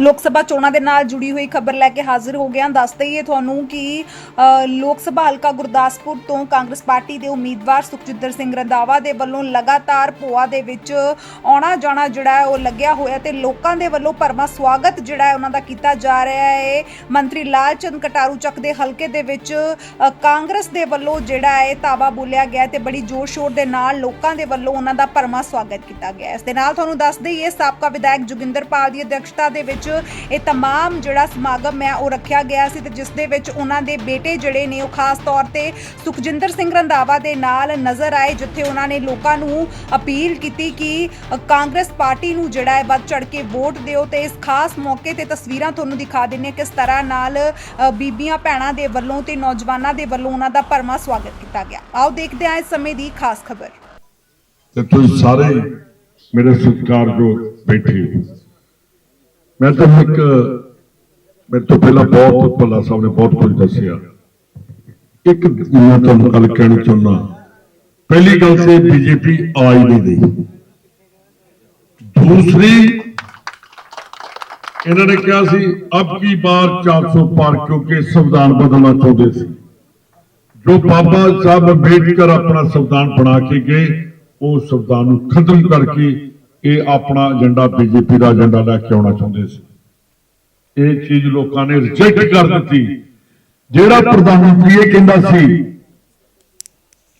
ਲੋਕ ਸਭਾ ਚੋਣਾਂ ਦੇ ਨਾਲ ਜੁੜੀ ਹੋਈ ਖਬਰ ਲੈ ਕੇ ਹਾਜ਼ਰ ਹੋ ਗਿਆ ਦੱਸ ਦਈਏ ਤੁਹਾਨੂੰ ਕਿ ਲੋਕ ਸਭਾ ਹਲਕਾ ਗੁਰਦਾਸਪੁਰ ਤੋਂ ਕਾਂਗਰਸ ਪਾਰਟੀ ਦੇ ਉਮੀਦਵਾਰ ਸੁਖਜਿੰਦਰ ਸਿੰਘ ਰੰਧਾਵਾ ਦੇ ਵੱਲੋਂ ਲਗਾਤਾਰ ਭੋਆ ਦੇ ਵਿੱਚ ਆਉਣਾ ਜਾਣਾ ਜਿਹੜਾ ਹੈ ਉਹ ਲੱਗਿਆ ਹੋਇਆ ਤੇ ਲੋਕਾਂ ਦੇ ਵੱਲੋਂ ਭਰਵਾਂ ਸਵਾਗਤ ਜਿਹੜਾ ਹੈ ਉਹਨਾਂ ਦਾ ਕੀਤਾ ਜਾ ਰਿਹਾ ਹੈ। ਮੰਤਰੀ ਲਾਲ ਚੰਦ ਕਟਾਰੂ ਚੱਕ ਦੇ ਹਲਕੇ ਦੇ ਵਿੱਚ ਕਾਂਗਰਸ ਦੇ ਵੱਲੋਂ ਜਿਹੜਾ ਹੈ ਤਾਵਾ ਬੋਲਿਆ ਗਿਆ ਹੈ ਤੇ ਬੜੀ ਜ਼ੋਰ ਸ਼ੋਰ ਦੇ ਨਾਲ ਲੋਕਾਂ ਦੇ ਵੱਲੋਂ ਉਹਨਾਂ ਦਾ ਭਰਵਾਂ ਸਵਾਗਤ ਕੀਤਾ ਗਿਆ। ਇਸ ਦੇ ਨਾਲ ਤੁਹਾਨੂੰ ਦੱਸ ਦਈਏ, ਸਾਬਕਾ ਵਿਧਾਇਕ ਜੋਗਿੰਦਰ ਪਾਲ ਦੀ ਅਧਿਕਸ਼ਤਾ ਦੇ ਵਿੱਚ ਇਹ तमाम ਜਿਹੜਾ ਸਮਾਗਮ ਹੈ ਉਹ ਰੱਖਿਆ ਗਿਆ ਸੀ ਤੇ ਜਿਸ ਦੇ ਵਿੱਚ ਉਹਨਾਂ ਦੇ ਬੇਟੇ ਜਿਹੜੇ ਨੇ ਉਹ ਖਾਸ ਤੌਰ ਤੇ ਸੁਖਜਿੰਦਰ ਸਿੰਘ ਰੰਧਾਵਾ ਦੇ ਨਾਲ ਨਜ਼ਰ ਆਏ ਜਿੱਥੇ ਉਹਨਾਂ ਨੇ ਲੋਕਾਂ ਨੂੰ ਅਪੀਲ ਕੀਤੀ ਕਿ ਅ, ਕਾਂਗਰਸ ਪਾਰਟੀ ਨੂੰ ਜਿਹੜਾ ਹੈ ਵੱਧ ਚੜ ਕੇ ਵੋਟ ਦਿਓ ਤੇ ਇਸ ਖਾਸ ਮੌਕੇ ਤੇ ਤਸਵੀਰਾਂ ਤੁਹਾਨੂੰ ਦਿਖਾ ਦਿੰਨੇ ਹਾਂ ਕਿਸ ਤਰ੍ਹਾਂ ਨਾਲ ਅ, ਬੀਬੀਆਂ ਭੈਣਾਂ ਦੇ ਵੱਲੋਂ ਤੇ ਨੌਜਵਾਨਾਂ ਦੇ ਵੱਲੋਂ ਉਹਨਾਂ ਦਾ ਭਰਵਾਂ ਸਵਾਗਤ ਕੀਤਾ ਗਿਆ ਆਓ ਦੇਖਦੇ ਹਾਂ ਇਸ ਸਮੇਂ ਦੀ ਖਾਸ ਖਬਰ ਤੇ ਤੁਸੀਂ ਸਾਰੇ ਮੇਰੇ ਸਤਿਕਾਰਯੋਗ ਬੈਠੇ ਹੋ ਮੈਂ ਤਾਂ ਇੱਕ ਮੇਰੇ ਤੋਂ ਪਹਿਲਾਂ ਬਹੁਤ ਭੱਲਾ ਸਾਹਿਬ ਨੇ ਬਹੁਤ ਕੁਝ ਦੱਸਿਆ। ਇੱਕ ਮੈਂ ਤੁਹਾਨੂੰ ਗੱਲ ਕਹਿਣੀ ਚਾਹੁੰਦਾ, ਪਹਿਲੀ ਗੱਲ ਤੇ ਬੀਜੇਪੀ ਆਈ ਨਹੀਂ ਰਹੀ। ਦੂਸਰੀ, ਇਹਨਾਂ ਨੇ ਕਿਹਾ ਸੀ, ਅਬ ਕੀ ਬਾਰ 400 ਪਾਰ ਕਿਉਂਕਿ ਸੰਵਿਧਾਨ ਬਦਲਣਾ ਚਾਹੁੰਦੇ ਸੀ। ਜੋ ਬਾਬਾ ਸਾਹਿਬ ਅੰਬੇਡਕਰ ਆਪਣਾ ਸੰਵਿਧਾਨ ਬਣਾ ਕੇ ਗਏ, ਉਹ ਸੰਵਿਧਾਨ ਨੂੰ ਖਤਮ ਕਰਕੇ ਇਹ ਆਪਣਾ ਏਜੰਡਾ ਬੀਜੇਪੀ ਦਾ ਏਜੰਡਾ ਲੈ ਕੇ ਆਉਣਾ ਚਾਹੁੰਦੇ ਸੀ ਇਹ ਚੀਜ਼ ਲੋਕਾਂ ਨੇ ਰਿਜੈਕਟ ਕਰ ਦਿੱਤੀ ਜਿਹੜਾ ਪ੍ਰਧਾਨ ਮੰਤਰੀ ਇਹ ਕਹਿੰਦਾ ਸੀ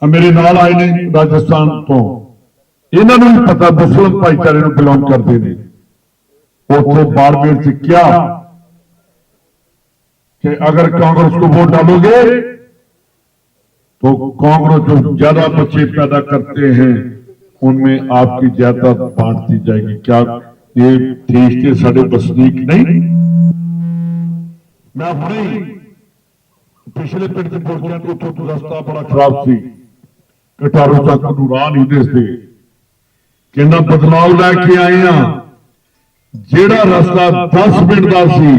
ਆ ਮੇਰੇ ਨਾਲ ਆਏ ਨੇ ਰਾਜਸਥਾਨ ਤੋਂ ਇਹਨਾਂ ਨੂੰ ਵੀ ਪਤਾ ਮੁਸਲਮ ਭਾਈਚਾਰੇ ਨੂੰ ਬਿਲੋਂਗ ਕਰਦੇ ਨੇ ਉੱਥੇ ਬਾੜਮੇਰ ਚ ਕਿਹਾ कि अगर कांग्रेस को वोट डालोगे तो कांग्रेस जो ज्यादा बच्चे पैदा करते हैं उनमें आपकी जायदाद बांट दी जाएगी क्या ये देश के साढ़े बसनीक नहीं मैं अपने ही ਪਿਛਲੇ ਪਿੰਡ ਦੇ ਪੁਰਜਿਆਂ ਤੋਂ ਉੱਥੋਂ ਤੋਂ ਰਸਤਾ ਬੜਾ ਖਰਾਬ ਸੀ ਕਟਾਰੂ ਤੱਕ ਨੂੰ ਰਾਹ ਨਹੀਂ ਦਿਸਦੇ ਕਿੰਨਾ ਬਦਲਾਵ ਲੈ ਕੇ ਆਏ ਆ ਜਿਹੜਾ ਰਸਤਾ 10 ਮਿੰਟ ਦਾ ਸੀ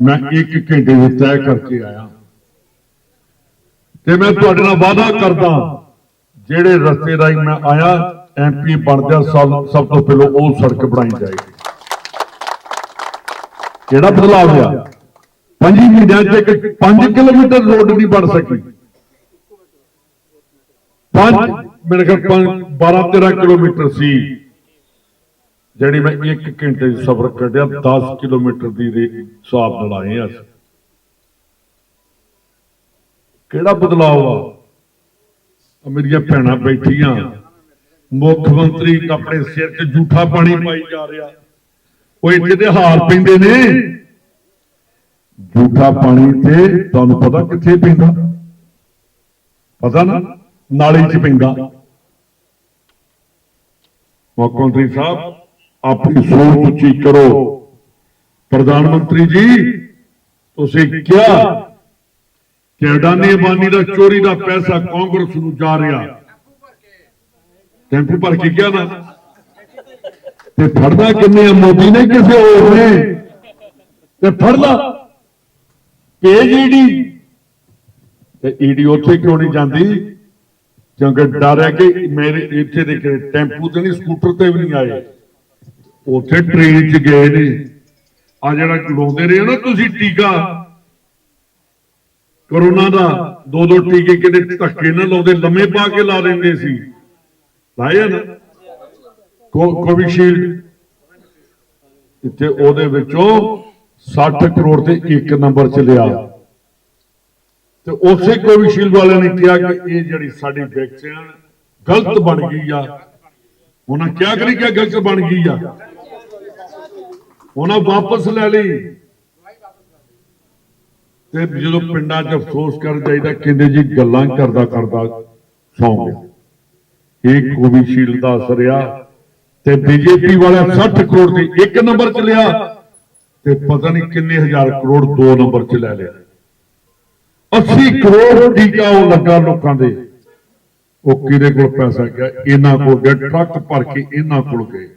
ਮੈਂ 1 ਘੰਟੇ ਵਿੱਚ ਤੈਅ ਕਰਕੇ ਆਇਆ ਤੇ ਮੈਂ ਤੁਹਾਡੇ ਨਾਲ ਵਾਅਦਾ ਕਰਦਾ ਜਿਹੜੇ ਰਸਤੇ ਰਾਹੀਂ ਮੈਂ ਆਇਆ ਐਮਪੀ ਬਣਦਿਆਂ ਸਭ ਸਭ ਤੋਂ ਪਹਿਲਾਂ ਉਹ ਸੜਕ ਬਣਾਈ ਜਾਏਗੀ। ਕਿਹੜਾ ਬਦਲਾਅ ਹੋਇਆ? ਪੰਜੀ ਮਹੀਨਿਆਂ ਚ ਇੱਕ 5 ਕਿਲੋਮੀਟਰ ਰੋਡ ਨਹੀਂ ਬਣ ਸਕੀ। ਪੰਜ, ਮੇਰੇ ਖਿਆਲ 12 13 ਕਿਲੋਮੀਟਰ ਸੀ। ਜਿਹੜੀ ਮੈਂ 1 ਘੰਟੇ ਦੀ ਸਫ਼ਰ ਕੱਢਿਆ 10 ਕਿਲੋਮੀਟਰ ਦੀ ਦੇ ਹਿਸਾਬ ਨਾਲ ਆਏ ਆ ਕਿਹੜਾ ਬਦਲਾਅ ਆ ਮੇਰੀਆਂ ਭੈਣਾਂ ਬੈਠੀਆਂ। ਮੁੱਖ ਮੰਤਰੀ ਆਪਣੇ ਸਿਰ 'ਚ ਝੂਠਾ ਪਾਣੀ ਪਾਈ ਜਾ ਰਿਹਾ। ਉਹ ਇੱਥੇ ਦੇ ਹਾਲ ਪੈਂਦੇ ਨੇ। ਝੂਠਾ ਪਾਣੀ ਤੇ ਤੁਹਾਨੂੰ ਪਤਾ ਕਿੱਥੇ ਪੈਂਦਾ? ਪਤਾ ਨਾ, ਨਾਲੀ 'ਚ ਪੈਂਦਾ। ਮੁੱਖ ਮੰਤਰੀ ਸਾਹਿਬ, ਆਪਣੀ ਸੋਚ ਉੱਚੀ ਕਰੋ। ਪ੍ਰਧਾਨ ਮੰਤਰੀ ਜੀ, ਤੁਸੀਂ ਕਿਹਾ ਕਿ ਅਡਾਨੀ ਅਬਾਨੀ ਦਾ ਚੋਰੀ ਦਾ ਪੈਸਾ ਕਾਂਗਰਸ ਨੂੰ ਜਾ ਰਿਹਾ। ਟੈਂਪੂ ਭਰ ਕੇ ਕਿਹਾ ਨਾ ਤੇ ਫੜਦਾ ਕਿੰਨੇ ਆ? ਮੋਦੀ ਨੇ ਕਿਸੇ ਹੋਰ ਨੇ। ਤੇ ਫੜਦਾ। ਪੇਜ ਈਡੀ ਤੇ ਈਡੀ ਉੱਥੇ ਕਿਉਂ ਨਹੀਂ ਜਾਂਦੀ? ਕਿਉਂਕਿ ਡਰ ਹੈ ਕਿ ਮੇਰੇ ਇੱਥੇ ਦੇ ਟੈਂਪੂ ਤੇ ਨਹੀਂ, ਸਕੂਟਰ ਤੇ ਵੀ ਨਹੀਂ ਆਏ। ਉੱਥੇ ਟ੍ਰੇਨ 'ਚ ਗਏ ਨੇ। ਆ ਜਿਹੜਾ ਲਾਉਂਦੇ ਰਹੇ ਨਾ ਤੁਸੀਂ ਟੀਕਾ। ਕਰੋਨਾ ਦਾ ਦੋ ਦੋ ਟੀਕੇ ਕਿਤੇ ਧੱਕੇ ਨਾਲ ਲਾਉਂਦੇ, ਲੰਮੇ ਪਾ ਕੇ ਲਾ ਦਿੰਦੇ ਸੀ। ਲਾਏ ਨਾ। ਕੋਵਿਸ਼ੀਲਡ। ਇੱਥੇ ਉਹਦੇ ਵਿੱਚੋਂ 60 ਕਰੋੜ ਤੇ ਇੱਕ ਨੰਬਰ ਚ ਲਿਆ ਤੇ ਉਸੇ ਕੋਵਿਸ਼ੀਲਡ ਵਾਲਿਆਂ ਨੇ ਕਿਹਾ ਕਿ ਇਹ ਜਿਹੜੀ ਸਾਡੀ ਵੈਕਸੀਨ ਗਲਤ ਬਣ ਗਈ ਆ। ਉਹਨਾਂ ਕਿਹਾ ਕਿ ਨਹੀਂ ਗਲਤ ਬਣ ਗਈ ਆ। ਉਹਨਾਂ ਵਾਪਸ ਲੈ ਲਈ। ਤੇ ਜਦੋਂ ਪਿੰਡਾਂ 'ਚ ਅਫਸੋਸ ਕਰ ਜਾਈਦਾ, ਕਹਿੰਦੇ ਜੀ ਗੱਲਾਂ ਕਰਦਾ ਕਰਦਾ ਸੌਂ ਗਿਆ। ਇਹ ਕੋਵਿਸ਼ੀਲਡ ਦਾ ਅਸਰ ਆ ਤੇ ਬੀਜੇਪੀ ਵਾਲਿਆਂ 60 ਕਰੋੜ ਦੇ ਇੱਕ ਨੰਬਰ 'ਚ ਲਿਆ ਤੇ ਪਤਾ ਨਹੀਂ ਕਿੰਨੇ ਹਜ਼ਾਰ ਕਰੋੜ ਦੋ ਨੰਬਰ 'ਚ ਲੈ ਲਿਆ। 80 ਕਰੋੜ ਟੀਕਾ ਉਹ ਲੱਗਾ ਲੋਕਾਂ ਦੇ। ਉਹ ਕਿਹਦੇ ਕੋਲ ਪੈਸਾ ਗਿਆ? ਇਹਨਾਂ ਕੋਲ ਗਿਆ, ਟਰੱਕ ਭਰ ਕੇ ਇਹਨਾਂ ਕੋਲ ਗਏ।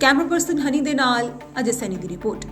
ਕੈਮਰਾ ਪਰਸਨ ਹਨੀ ਦੇ ਨਾਲ ਅਜੇ ਸੈਨੀ ਦੀ ਰਿਪੋਰਟ।